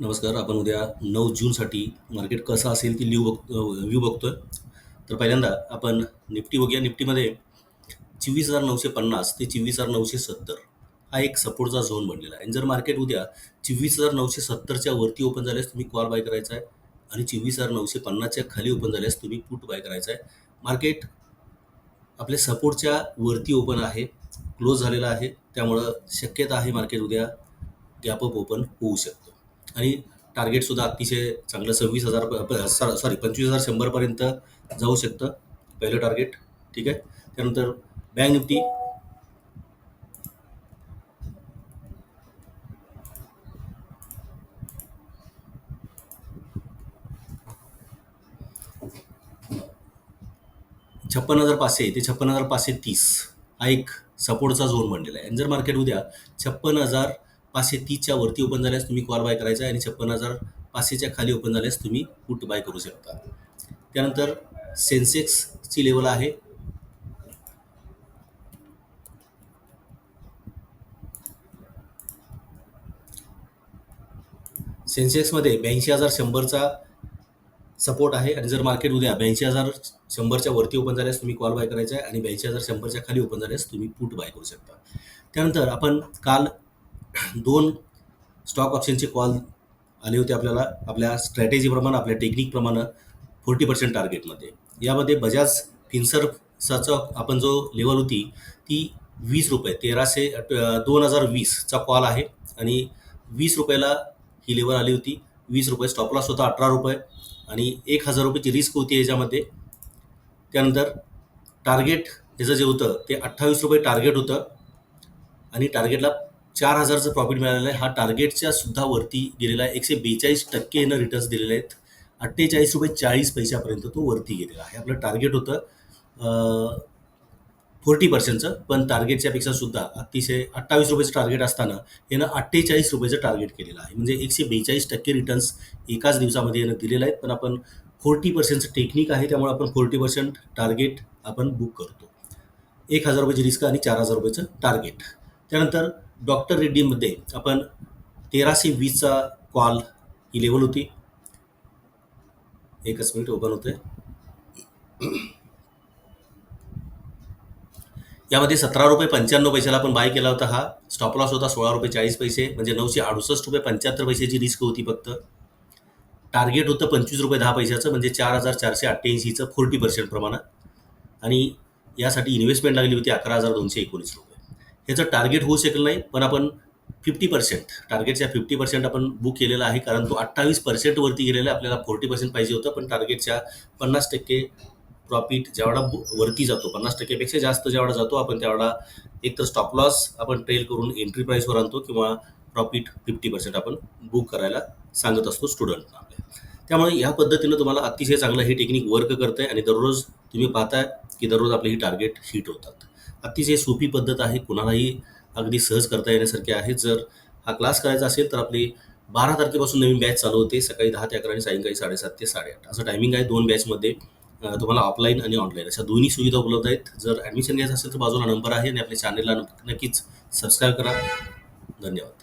नमस्कार आपण उद्या नऊ जूनसाठी मार्केट कसं असेल ती लिव्ह बघ व्ह्यू बघतोय. तर पहिल्यांदा आपण निफ्टी बघूया. निफ्टीमध्ये चोवीस हजार नऊशे पन्नास ते चोवीस हजार नऊशे सत्तर हा एक सपोर्टचा झोन बनलेला आहे. आणि जर मार्केट उद्या चोवीस हजार नऊशे सत्तरच्या वरती ओपन झाल्यास तुम्ही कॉल बाय करायचा आहे आणि चोवीस हजार नऊशे पन्नासच्या खाली ओपन झाल्यास तुम्ही पुट बाय करायचा आहे. मार्केट आपल्या सपोर्टच्या वरती ओपन आहे क्लोज झालेला आहे. त्यामुळं शक्यता आहे मार्केट उद्या गॅपअप ओपन होऊ शकतं. आणि टार्गेटसुद्धा अतिशय चांगलं सव्वीस हजार सॉरी पंचवीस हजार शंभरपर्यंत जाऊ शकतं पहिलं टार्गेट ठीक आहे? त्यानंतर बँक निफ्टी छप्पन हजार पाचशे ते छप्पन हजार पाचशे तीस. हा एक सपोर्टचा झोन बनलेला आहे. आणि जर मार्केट उद्या छप्पन हजार पाचशे तीसच्या वरती ओपन झाल्यास तुम्ही कॉल बाय करायचा आहे आणि छप्पन हजार पाचशेच्या खाली ओपन झाल्यास तुम्ही पुट बाय करू शकता. त्यानंतर सेन्सेक्सची लेवल आहे. सेन्सेक्समध्ये ब्याऐंशी हजार शंभरचा सपोर्ट आहे आणि जर मार्केट उद्या ब्याऐंशी हजार शंभरच्या वरती ओपन झाल्यास तुम्ही कॉल बाय करायचा आहे आणि ब्याऐंशी हजार शंभरच्या खाली ओपन झाल्यास तुम्ही पुट बाय करू शकता. त्यानंतर आपण काल दोन स्टॉक ऑप्शनचे कॉल आले होते आपल्याला आपल्या स्ट्रॅटेजीप्रमाणे आपल्या टेक्निकप्रमाणे फोर्टी पर्सेंट टार्गेटमध्ये यामध्ये बजाज फिन्सर्फचा आपण जो लेवल होती ती वीस रुपये तेराशे दोन हजार वीसचा कॉल आहे. आणि वीस रुपयाला ही लेवल आली होती. वीस रुपये स्टॉपलॉस होता अठरा रुपये. आणि एक हजार रुपयाची रिस्क होती याच्यामध्ये. त्यानंतर टार्गेट ह्याचं जे होतं ते अठ्ठावीस रुपये टार्गेट होतं. आणि टार्गेटला चार हजारचं प्रॉफिट मिळालेलं आहे. हा टार्गेटच्या सुद्धा वरती गेलेला आहे. एकशे बेचाळीस टक्के यानं रिटर्न्स दिलेले आहेत. अठ्ठेचाळीस रुपये चाळीस पैशापर्यंत तो वरती गेलेला आहे. आपलं टार्गेट होतं फोर्टी पर्सेंटचं पण टार्गेटच्यापेक्षा सुद्धा अतिशय अठ्ठावीस रुपयाचं टार्गेट असताना यानं अठ्ठेचाळीस रुपयाचं टार्गेट केलेलं आहे. म्हणजे एकशे बेचाळीस टक्के रिटर्न्स एकाच दिवसामध्ये यानं दिलेलं आहेत. पण आपण फोर्टी पर्सेंटचं टेक्निक आहे त्यामुळे आपण फोर्टी पर्सेंट टार्गेट आपण बुक करतो. एक हजार रुपयाची रिस्क आणि चार हजार रुपयाचं टार्गेट त्यानंतर डॉक्टर रेड्डीमध्ये आपण तेराशे वीसचा कॉल ही लेवल होती. एकच मिनिट ओपन होते यामध्ये सतरा रुपये पंच्याण्णव पैशाला आपण बाय केला होता हा. स्टॉप लॉस होता सोळा रुपये चाळीस पैसे म्हणजे नऊशे अडुसष्ट रुपये पंच्याहत्तर पैशाची रिस्क होती फक्त. टार्गेट होतं पंचवीस रुपये दहा पैशाचं म्हणजे चार हजार चारशे अठ्ठ्याऐंशीचं फोर्टी पर्सेंट प्रमाणात. आणि यासाठी इन्व्हेस्टमेंट लागली होती अकरा हजार दोनशे एकोणीस रुपये. ह्याचं टार्गेट होऊ शकलं नाही पण आपण फिफ्टी पर्सेंट टार्गेटच्या फिफ्टी पर्सेंट आपण बुक केलेला आहे कारण तो अठ्ठावीस पर्सेंटवरती गेलेला आहे आपल्याला फोर्टी पर्सेंट पाहिजे होतं पण टार्गेटच्या पन्नास टक्के प्रॉफिट जेवढा वरती जातो पन्नास टक्केपेक्षा जास्त जेवढा जातो आपण तेवढा एक तर स्टॉप लॉस आपण ट्रेल करून एंट्री प्राईसवर आणतो किंवा प्रॉफिट फिफ्टी पर्सेंट आपण बुक करायला सांगत असतो स्टुडंटना आपल्या. त्यामुळे ह्या पद्धतीनं तुम्हाला अतिशय चांगलं हे टेक्निक वर्क करतं आहे आणि दररोज तुम्ही पाहताय की दररोज आपले ही टार्गेट हिट होतात. अतिशय सोपी पद्धत आहे कुणालाही अगदी सहज करता येण्यासारखी आहे. जर हा क्लास करायचा असेल तर आपली बारा तारखेपासून नवीन बॅच चालू होते सकाळी दहा ते अकरा आणि सायंकाळी साडेसात ते साडेआठ. असं टायमिंग आहे दोन बॅचमध्ये तुम्हाला ऑफलाईन आणि ऑनलाईन अशा दोन्ही सुविधा उपलब्ध आहेत. जर ॲडमिशन घ्यायचं असेल तर बाजूला नंबर आहे आणि आपल्या चॅनलला नक्कीच सबस्क्राईब करा. धन्यवाद.